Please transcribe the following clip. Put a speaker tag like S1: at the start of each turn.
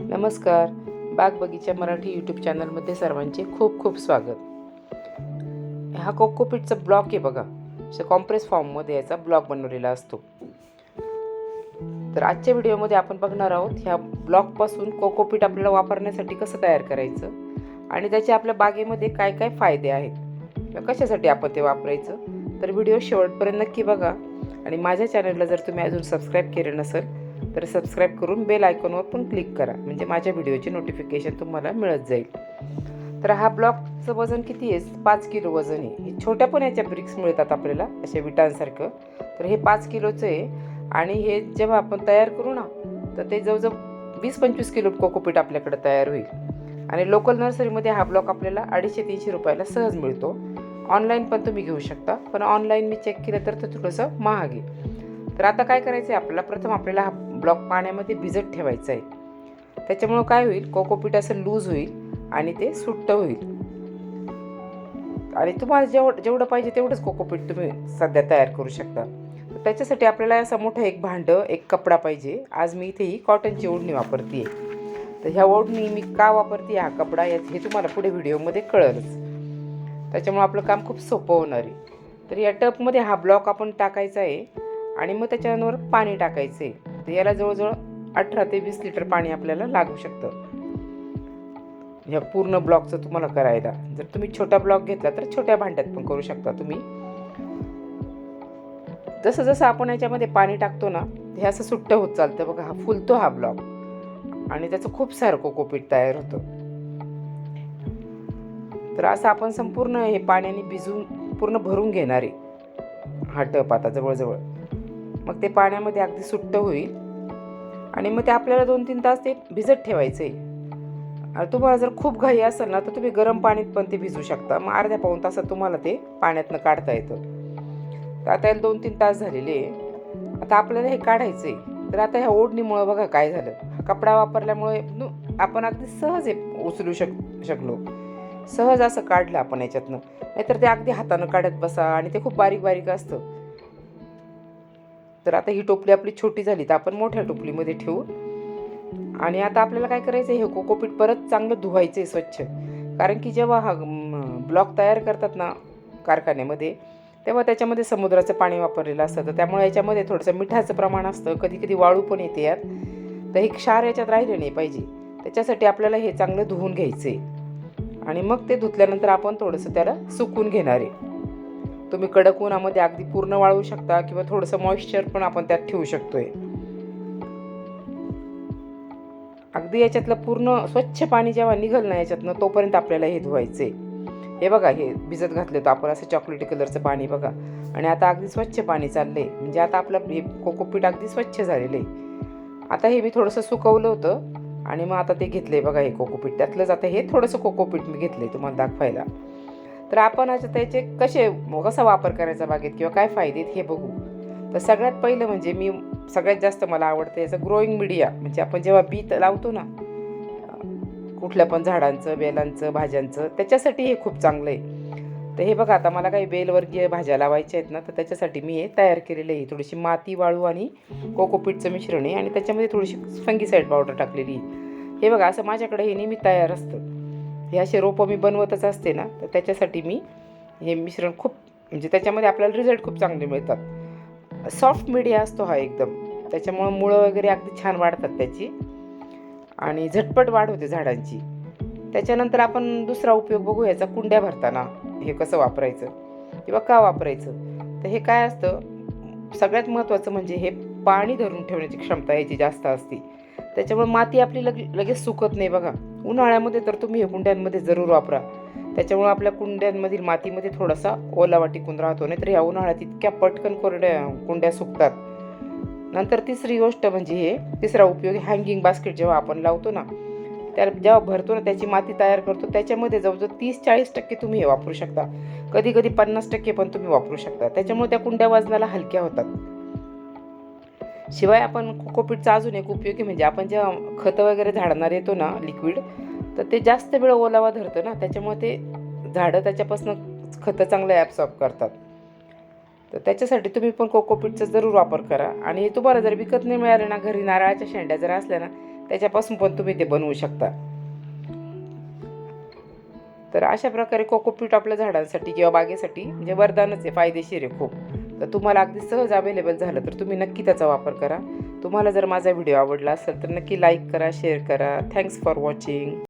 S1: नमस्कार. बाग बगीचा मराठी यूट्यूब चॅनलमध्ये सर्वांचे खूप खूप स्वागत. हा कोकोपीटचा ब्लॉक आहे बघा. असं कॉम्प्रेस फॉर्ममध्ये याचा ब्लॉक बनवलेला असतो. तर आजच्या व्हिडिओमध्ये आपण बघणार आहोत ह्या ब्लॉकपासून कोकोपीट आपल्याला वापरण्यासाठी कसं तयार करायचं आणि त्याचे आपल्या बागेमध्ये काय काय फायदे आहेत किंवा कशासाठी आपण ते वापरायचं. तर व्हिडिओ शेवटपर्यंत नक्की बघा. आणि माझ्या चॅनलला जर तुम्ही अजून सबस्क्राईब केलं नसेल तर सबस्क्राईब करून बेल आयकॉनवर पण क्लिक करा. म्हणजे माझ्या व्हिडिओची नोटिफिकेशन तुम्हाला मिळत जाईल. तर हा ब्लॉकचं वजन किती आहे? पाच किलो वजन आहे. हे छोट्या पण याच्या ब्रिक्स मिळतात आपल्याला अशा विटांसारखं. तर हे पाच किलोचं आहे. आणि हे जेव्हा आपण तयार करू ना तर ते जवळजवळ वीस पंचवीस किलो कोकोपीट आपल्याकडे तयार होईल. आणि लोकल नर्सरीमध्ये हा ब्लॉक आपल्याला अडीचशे तीनशे रुपयाला सहज मिळतो. ऑनलाईन पण तुम्ही घेऊ शकता. पण ऑनलाईन मी चेक केलं तर ते थोडंसं महाग आहे. तर आता काय करायचं आहे आपल्याला प्रथम आपल्याला हा ब्लॉक पाण्यामध्ये भिजत ठेवायचं आहे. त्याच्यामुळं काय होईल? कोकोपीठ असं लूज होईल आणि ते सुट्ट होईल. आणि तुम्हाला जेवढं जेवढं पाहिजे तेवढंच कोकोपीट तुम्ही सध्या तयार करू शकता. तर त्याच्यासाठी आपल्याला असं मोठं एक भांडं एक कपडा पाहिजे. आज मी इथे ही कॉटनची ओढणी वापरते तर ह्या ओढणी मी का वापरते हा कपडा यात हे तुम्हाला पुढे व्हिडिओमध्ये कळलंच. त्याच्यामुळे आपलं काम खूप सोपं होणार आहे. तर या टपमध्ये हा ब्लॉक आपण टाकायचा आहे. आणि मग त्याच्यावर पाणी टाकायचं आहे तर याला जवळजवळ अठरा ते वीस लिटर पाणी आपल्याला लागू शकतं. ह्या पूर्ण ब्लॉकचं तुम्हाला करायला. जर तुम्ही छोटा ब्लॉक घेतला तर छोट्या भांड्यात पण करू शकता तुम्ही. जसं जसं आपण याच्यामध्ये पाणी टाकतो ना हे असं सुट्ट होत चालतं बघा हा फुलतो हा ब्लॉक. आणि त्याचं खूप सारं कोकोपीट तयार होतं. तर असं आपण संपूर्ण हे पाण्याने भिजून पूर्ण भरून घेणार आहे हा टप आता जवळजवळ. मग ते पाण्यामध्ये अगदी सुट्ट होईल. आणि मग ते आपल्याला दोन तीन तास ते भिजत ठेवायचं आहे आणि तुम्हाला जर खूप घाई असेल ना तर तुम्ही गरम पाण्यात पण ते भिजू शकता. मग अर्ध्या पाऊन तासात तुम्हाला ते पाण्यातनं काढता येतं. तर आता याला दोन तीन तास झालेले आहे. आता आपल्याला हे काढायचं आहे तर आता ह्या ओढणीमुळं बघा काय झालं. कपडा वापरल्यामुळे आपण अगदी सहज हे उचलू शक शकलो. सहज असं काढलं आपण याच्यातनं. नाहीतर ते अगदी हातानं काढत बसा आणि ते खूप बारीक बारीक असतं. तर आता ही टोपली आपली छोटी झाली तर आपण मोठ्या टोपलीमध्ये ठेवू. आणि आता आपल्याला काय करायचं आहे हे कोकोपीट परत चांगलं धुवायचं आहे स्वच्छ. कारण की जेव्हा हा ब्लॉक तयार करतात ना कारखान्यामध्ये तेव्हा त्याच्यामध्ये समुद्राचं पाणी वापरलेलं असतं. तर त्यामुळे याच्यामध्ये थोडंसं मिठाचं प्रमाण असतं. कधी कधी वाळू पण येते यात. तर हे क्षार याच्यात राहिले नाही पाहिजे. त्याच्यासाठी आपल्याला हे चांगलं धुवून घ्यायचं आहे आणि मग ते धुतल्यानंतर आपण थोडंसं त्याला सुकून घेणार आहे. तुम्ही कडक उन्हामध्ये अगदी पूर्ण वाळवू शकता किंवा थोडंसं मॉइश्चर पण आपण त्यात ठेवू शकतोय. अगदी याच्यातलं पूर्ण स्वच्छ पाणी जेव्हा निघल ना याच्यातनं तोपर्यंत आपल्याला हे धुवायचे हे बघा हे भिजत घातलं होतं आपण असं चॉकलेटी कलरचं पाणी बघा. आणि आता अगदी स्वच्छ पाणी चाललंय. म्हणजे आता आपलं हे कोकोपीट अगदी स्वच्छ झालेलं आहे आता हे मी थोडंसं सुकवलं होतं आणि मग आता ते घेतलंय बघा हे कोकोपीट त्यातलंच आता हे थोडंसं कोकोपीट मी घेतलंय तुम्हाला दाखवायला. तर आपण आता त्याचे कसे कसा वापर करायचा बागेत किंवा काय फायदे आहेत हे बघू. तर सगळ्यात पहिलं म्हणजे मी सगळ्यात जास्त मला आवडतं याचं ग्रोईंग मीडिया म्हणजे आपण जेव्हा बी लावतो ना कुठल्या पण झाडांचं बेलांचं भाज्यांचं त्याच्यासाठी हे खूप चांगलं आहे. तर हे बघा आता मला काही बेलवर्गीय भाज्या लावायच्या आहेत ना तर त्याच्यासाठी मी हे तयार केलेलं आहे. थोडीशी माती वाळू आणि कोकोपीटचं मिश्रण आहे. आणि त्याच्यामध्ये थोडीशी फंगीसाईड पावडर टाकलेली आहे. हे बघा असं माझ्याकडे हे नेहमी तयार असतं. हे असे रोपं मी बनवतच असते ना तर त्याच्यासाठी मी हे मिश्रण खूप म्हणजे त्याच्यामध्ये आपल्याला रिझल्ट खूप चांगले मिळतात. सॉफ्ट मीडिया असतो हा एकदम. त्याच्यामुळं मुळं वगैरे अगदी छान वाढतात त्याची. आणि झटपट वाढ होते झाडांची. त्याच्यानंतर आपण दुसरा उपयोग बघू याचा कुंड्या भरताना हे कसं वापरायचं किंवा का वापरायचं. तर हे काय असतं सगळ्यात महत्त्वाचं म्हणजे हे पाणी धरून ठेवण्याची क्षमता याची जास्त असते. त्याच्यामुळे माती आपली लग लगेच सुकत नाही बघा. उन्हाळ्यामध्ये तर तुम्ही हे कुंड्यांमध्ये जरूर वापरा. त्याच्यामुळे आपल्या कुंड्यांमधील मातीमध्ये थोडासा ओलावा टिकून राहतो. नाही तर ह्या उन्हाळ्यात इतक्या पटकन कोरड्या कुंड्या सुकतात. नंतर तिसरी गोष्ट म्हणजे हे तिसरा उपयोग हँगिंग बास्केट जेव्हा आपण लावतो ना त्या जेव्हा भरतो ना त्याची माती तयार करतो त्याच्यामध्ये जवळजवळ तीस चाळीस टक्के तुम्ही हे वापरू शकता. कधी कधी पन्नास टक्के पण तुम्ही वापरू शकता. त्याच्यामुळे त्या कुंड्या वजनाला हलक्या होतात. शिवाय आपण कोकोपीटचा अजून एक उपयोगी म्हणजे आपण जेव्हा खतं वगैरे झाडणार येतो ना लिक्विड तर ते जास्त वेळ ओलावा धरतं ना. त्याच्यामुळे ते झाडं त्याच्यापासून खतं चांगलं ॲब्सॉर्ब करतात. तर त्याच्यासाठी तुम्ही पण कोकोपीटचा जरूर वापर करा. आणि तुम्हाला जर विकत नाही मिळालं ना घरी नारळाच्या शेंड्या जर असल्या ना त्याच्यापासून पण तुम्ही ते बनवू शकता. तर अशा प्रकारे कोकोपीट आपल्या झाडांसाठी किंवा बागेसाठी म्हणजे वरदानच आहे फायदेशीर आहे खूप. तर तुम्हाला अगदी सहज अवेलेबल झालं तर तुम्ही नक्की त्याचा वापर करा. तुम्हाला जर माझा व्हिडिओ आवडला असेल तर नक्की लाईक करा शेअर करा. Thanks for watching